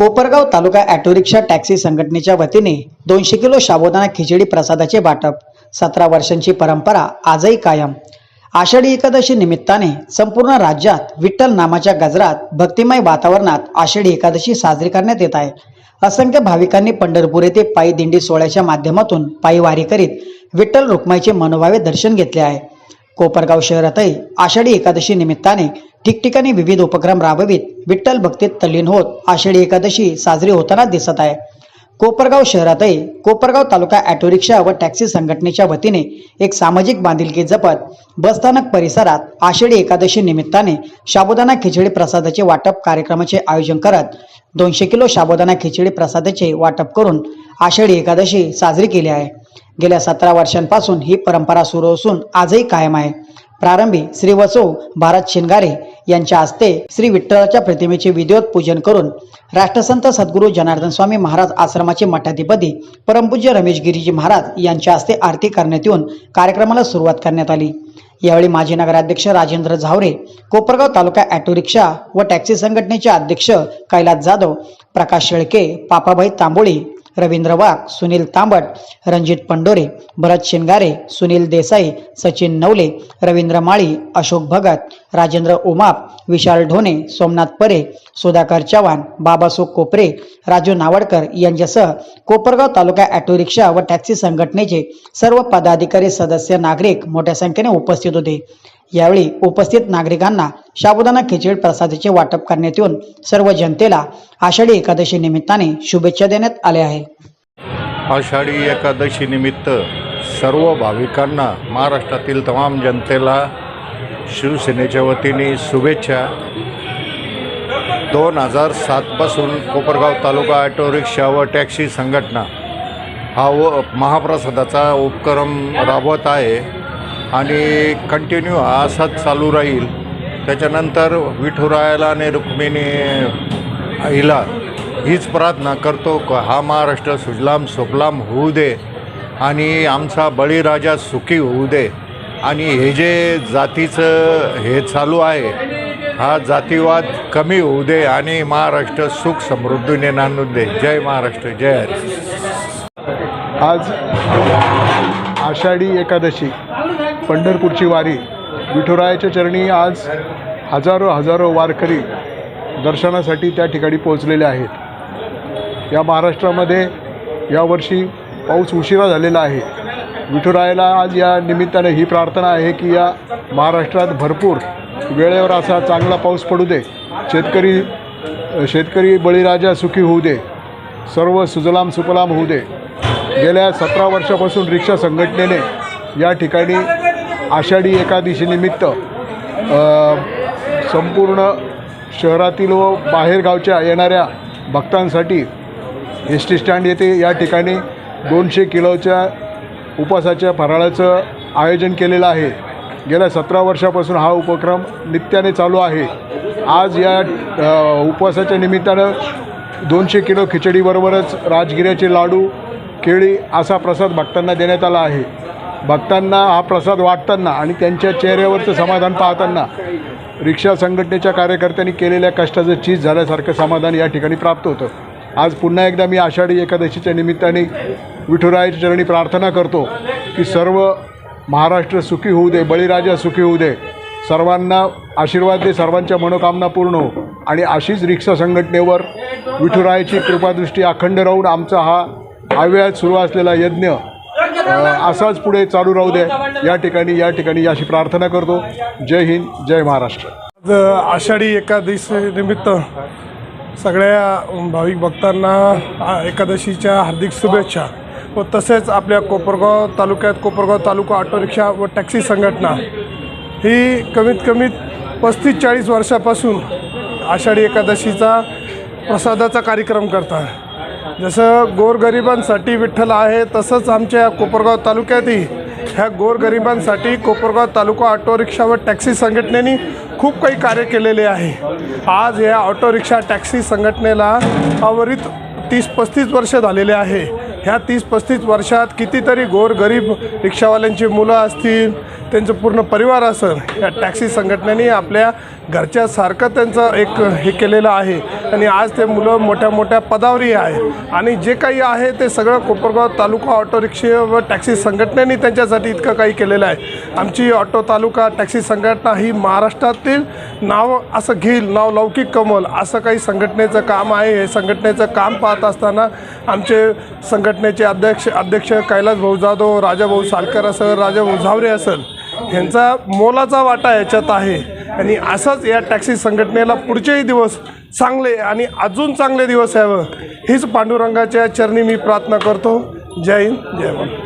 Kopargaon taluka auto rickshaw taxi संघटनेच्या वतीने दोनशे किलो साबुदाणा खिचडी प्रसादाचे वाटप. सतरा वर्षांची परंपरा आजही कायम. आषाढी एकादशी निमित्ताने संपूर्ण राज्यात विठ्ठल नामाच्या गजरात भक्तिमय वातावरणात आषाढी एकादशी साजरी करण्यात येत आहे. असंख्य भाविकांनी पंढरपूर येथे पायी दिंडी सोहळ्याच्या माध्यमातून पायी वारी करीत विठ्ठल रुक्माईचे मनोभावे दर्शन घेतले आहे. कोपरगाव शहरातही आषाढी एकादशी निमित्ताने ठिकठिकाणी विविध उपक्रम राबवित विठ्ठल भक्तीत तल्लीन होत आषाढी एकादशी साजरी होताना दिसत आहे. कोपरगाव शहरातही कोपरगाव तालुका ॲटो रिक्षा व टॅक्सी संघटनेच्या वतीने एक सामाजिक बांधिलकी जपत बसस्थानक परिसरात आषाढी एकादशी निमित्ताने साबुदाणा खिचडी प्रसादाचे वाटप कार्यक्रमाचे आयोजन करत दोनशे किलो साबुदाणा खिचडी प्रसादाचे वाटप करून आषाढी एकादशी साजरी केली आहे. गेल्या सतरा वर्षांपासून ही परंपरा सुरू असून आजही कायम आहे. प्रारंभी श्री वसो भारत शिंगारे यांच्या हस्ते श्री विठ्ठलाच्या प्रतिमेचे विधिवत पूजन करून राष्ट्रसंत सद्गुरू जनार्दन स्वामी महाराज आश्रमाचे मठाधिपती परमपूज्य रमेश गिरीजी महाराज यांच्या हस्ते आरती करण्यात येऊन कार्यक्रमाला सुरुवात करण्यात आली. यावेळी माजी नगराध्यक्ष राजेंद्र झावरे कोपरगाव तालुका ॲटो रिक्षा व टॅक्सी संघटनेचे अध्यक्ष कैलास जाधव प्रकाश शेळके पापाभाई तांबोळी रवींद्र वाघ सुनील तांबट रणजित पंडोरे भरत शिंगारे सुनील देसाई सचिन नवले रवींद्र माळी अशोक भगत राजेंद्र उमाप विशाल ढोणे सोमनाथ परे सुधाकर चव्हाण बाबासो कोपरे राजू नावडकर यांच्यासह कोपरगाव तालुका ऑटो रिक्षा व टॅक्सी संघटनेचे सर्व पदाधिकारी सदस्य नागरिक मोठ्या संख्येने उपस्थित होते. यावेळी उपस्थित नागरिकांना साबुदाना खिचडी प्रसादाचे वाटप करण्यात येऊन सर्व जनतेला आषाढी एकादशी निमित्ताने शुभेच्छा देण्यात आल्या आहे. आषाढी एकादशी निमित्त सर्व भाविकांना महाराष्ट्रातील तमाम जनतेला शिवसेनेच्या वतीने शुभेच्छा. दोन हजार सातपासून कोपरगाव तालुका ऑटो रिक्षा व टॅक्सी संघटना हा व महाप्रसादाचा उपक्रम राबवत आहे. आणि कंटिन्यू हा असाच चालू राहील. त्याच्यानंतर विठुरायाला आणि रुक्मिणी हिला हीच प्रार्थना करतो हा महाराष्ट्र सुजलाम सुफलाम होऊ दे आणि आमचा बळीराजा सुखी होऊ दे. आणि हे जे जातीचं हे चालू आहे हा जातीवाद कमी होऊ दे आणि महाराष्ट्र सुख समृद्धीने नांदून दे. जय महाराष्ट्र जय हरी. आज आषाढी एकादशी. पंढरपूरची वारी. विठुरायाच्या चरणी आज हजारो हजारो वारकरी दर्शनासाठी त्या ठिकाणी पोहोचलेले आहेत. या महाराष्ट्रामध्ये यावर्षी पाऊस उशिरा झालेला आहे. विठुरायाला आज या निमित्ताने ही प्रार्थना आहे की या महाराष्ट्रात भरपूर वेळेवर असा चांगला पाऊस पडू दे. शेतकरी शेतकरी बळीराजा सुखी होऊ दे. सर्व सुजलाम सुफलाम होऊ दे. गेल्या सतरा वर्षापासून रिक्षा संघटनेने या ठिकाणी आषाढी एकादशीनिमित्त संपूर्ण शहरातील व बाहेरगावच्या येणाऱ्या भक्तांसाठी एस टी स्टँड येथे या ठिकाणी दोनशे किलोच्या उपवासाच्या फराळाचं आयोजन केलेलं आहे. गेल्या सतरा वर्षापासून हा उपक्रम नित्याने चालू आहे. आज या उपवासाच्या निमित्तानं दोनशे किलो खिचडीबरोबरच राजगिऱ्याचे लाडू केळी असा प्रसाद भक्तांना देण्यात आला आहे. भक्तांना हा प्रसाद वाटताना आणि त्यांच्या चेहऱ्यावरचं समाधान पाहताना रिक्षा संघटनेच्या कार्यकर्त्यांनी केलेल्या कष्टाचं चीज झाल्यासारखं समाधान या ठिकाणी प्राप्त होतं. आज पुन्हा एकदा मी आषाढी एकादशीच्या निमित्ताने विठुरायाच्या चरणी प्रार्थना करतो की सर्व महाराष्ट्र सुखी होऊ दे बळीराजा सुखी होऊ दे. सर्वांना आशीर्वाद दे सर्वांच्या मनोकामना पूर्ण हो. आणि अशीच रिक्षा संघटनेवर विठुरायाची कृपादृष्टी अखंड राहून आमचा हा आव्यात सुरू असलेला यज्ञ असाच पुढे चालू राहू दे. या ठिकाणी या ठिकाणी अशी प्रार्थना करतो. जय हिंद जय महाराष्ट्र. आज आषाढी एकादशी निमित्त सगळ्या भाविक भक्तांना एकादशीच्या हार्दिक शुभेच्छा. व तसेच आपल्या कोपरगाव तालुक्यात कोपरगाव तालुका ऑटो रिक्षा व टॅक्सी संघटना. ही कमीत कमी पस्तीस चाळीस वर्षापासून आषाढी एकादशीचा प्रसादाचा कार्यक्रम करतात. जसं गोरगरिबांसाठी विठ्ठल आहे तसंच आमच्या कोपरगाव तालुक्यातही. ह्या गोरगरिबांसाठी कोपरगाव तालुका ऑटो रिक्षा व टॅक्सी संघटनेने खूप काही कार्य केलेले आहे. आज या ऑटो रिक्षा टॅक्सी संघटनेला अवरित तीस पस्तीस वर्ष झालेले आहे. ह्या तीस पस्तीस वर्षात कितीतरी गोरगरीब रिक्षावाल्यांची मुलं असतील त्यांचं पूर्ण परिवार असेल या टॅक्सी संघटनेने आपल्या घरच्यासारखं त्यांचं एक हे केलेलं आहे. आणि आज ते मुलं मोठ्या मोठ्या पदावरही आहे. आणि जे काही आहे ते सगळं कोपरगाव तालुका ऑटो रिक्षा व टॅक्सी संघटनेने त्यांच्यासाठी इतकं काही केलेलं आहे. आमची ऑटो तालुका टॅक्सी संघटना ही महाराष्ट्रातील नाव असं घेईल नाव लौकिक कमल असं काही संघटनेचं काम आहे. हे संघटनेचं काम पाहत असताना आमचे संघटनेचे अध्यक्ष अध्यक्ष कैलास भाऊ जाधव राजाभाऊ सालकर असेल राजाभाऊ झावरे असेल ह्यांचा मोलाचा वाटा याच्यात आहे. आणि असंच या टॅक्सी संघटनेला पुढचेही दिवस चांगले आणि अजून चांगले दिवस यावं हीच पांडुरंगाच्या चरणी मी प्रार्थना करतो. जय हिंद जय भारत